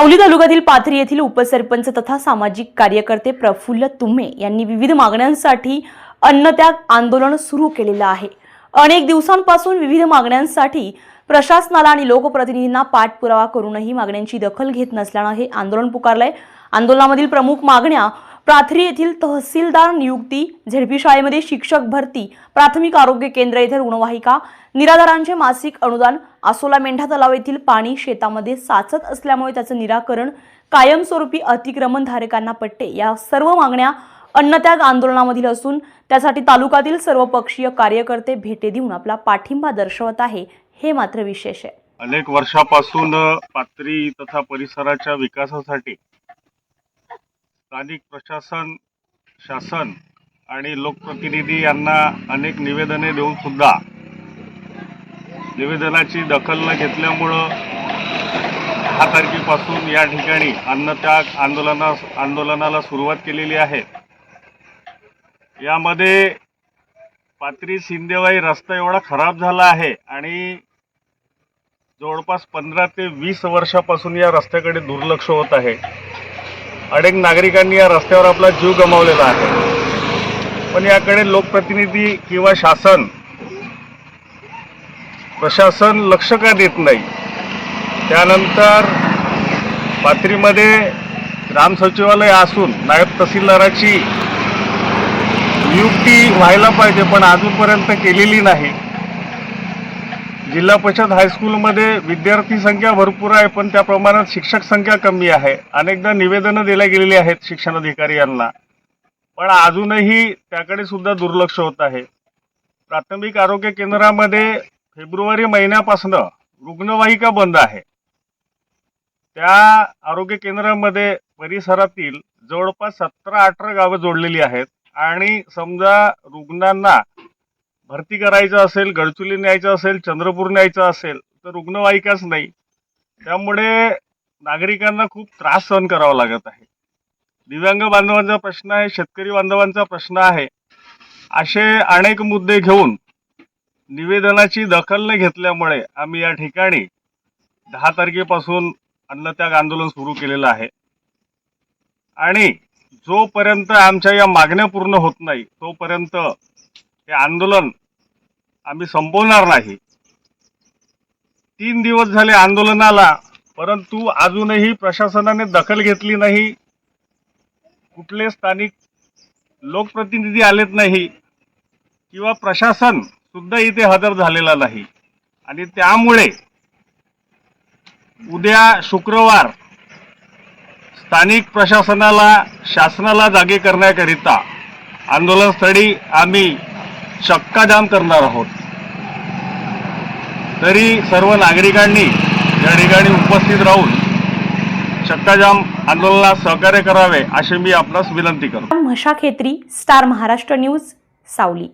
सावली तालुक्यातील पाथरी येथील उपसरपंच तथा सामाजिक कार्यकर्ते प्रफुल्ल तुम्हे यांनी विविध मागण्यांसाठी अन्नत्याग आंदोलन सुरू केलेलं आहे. अनेक दिवसांपासून विविध मागण्यांसाठी प्रशासनाला आणि लोकप्रतिनिधींना पाठपुरावा करूनही मागण्यांची दखल घेत नसल्यानं हे आंदोलन पुकारलंय. आंदोलनामधील प्रमुख मागण्या प्राथरी येथील तहसीलदार नियुक्ती झेडपी शाळेमध्ये शिक्षक भरती प्राथमिक आरोग्य केंद्र येथे रुग्णवाहिका निराधारांचे मासिक अनुदान आसोला मेंढा तलाव येथील पाणी शेतामध्ये साचत असल्यामुळे त्याचं निराकरण कायमस्वरूपी अतिक्रमण धारकांना पट्टे या सर्व मागण्या अन्नत्याग आंदोलनामधील असून त्यासाठी तालुक्यातील सर्वपक्षीय कार्यकर्ते भेटे देऊन आपला पाठिंबा दर्शवत आहे. हे मात्र विशेष आहे. अनेक वर्षापासून पात्री तथा परिसराच्या विकासासाठी स्थानिक प्रशासन शासन आणि लोकप्रतिनिधी यांना अनेक निवेदने देऊन सुद्धा निवेदनाची दखल न घेतल्यामुळं दहा तारखेपासून या ठिकाणी अन्नत्याग आंदोलना आंदोलनाला सुरुवात केलेली आहे. यामध्ये पात्री सिंदेवाई रस्ता एवढा खराब झाला आहे आणि जवळपास पंधरा ते वीस वर्षापासून या रस्त्याकडे दुर्लक्ष होत आहे. अनेक नागरिकांनी या रस्त्यावर आपला जीव गमावलेला आहे. पण याकडे लोकप्रतिनिधी किंवा शासन प्रशासन लक्ष का देत नाही? त्यानंतर पाथरीमध्ये ग्राम सचिवालय असून नायब तहसीलदाराची नियुक्ती व्हायला पाहिजे पण अजूनपर्यंत केलेली नाही. जिल्हा परिषद हायस्कूलमध्ये विद्यार्थी संख्या भरपूर आहे पण त्या प्रमाणात शिक्षक संख्या कमी आहे. अनेकदा निवेदनं दिल्या गेलेली आहेत शिक्षणाधिकारी यांना. पण अजूनही त्याकडे सुद्धा दुर्लक्ष होत आहे. प्राथमिक आरोग्य केंद्रामध्ये फेब्रुवारी महिन्यापासून रुग्णवाहिका बंद आहे. त्या आरोग्य केंद्रामध्ये परिसरातील जवळपास सतरा अठरा गावं जोडलेली आहेत आणि समजा रुग्णांना भरती करायचं असेल गडचुली न्यायचं असेल चंद्रपूर न्यायचं असेल तर रुग्णवाहिकाच नाही. त्यामुळे नागरिकांना खूप त्रास सहन करावा लागत आहे. दिव्यांग बांधवांचा प्रश्न आहे शेतकरी बांधवांचा प्रश्न आहे. असे अनेक मुद्दे घेऊन निवेदनाची दखल न घेतल्यामुळे आम्ही या ठिकाणी दहा तारखेपासून अन्नत्याग आंदोलन सुरू केलेलं आहे. आणि जोपर्यंत आमच्या या मागण्या पूर्ण होत नाही तोपर्यंत हे आंदोलन आम्ही संपवणार नाही. तीन दिवस झाले आंदोलनाला परंतु अजूनही प्रशासनाने दखल घेतली नाही. कुठले स्थानिक लोकप्रतिनिधी आलेत नाही. किंवा प्रशासन सुद्धा इथे हजर झालेला नाही. आणि त्यामुळे उद्या शुक्रवार स्थानिक प्रशासनाला शासनाला जागे करण्याकरिता आंदोलनस्थळी आम्ही चक्काजाम करणार आहोत. तरी सर्व नागरिकांनी या ठिकाणी उपस्थित राहून चक्काजाम आंदोलनाला सहकार्य करावे अशी मी आपणास विनंती करतो. Mhasha Khetri star Maharashtra news Savli.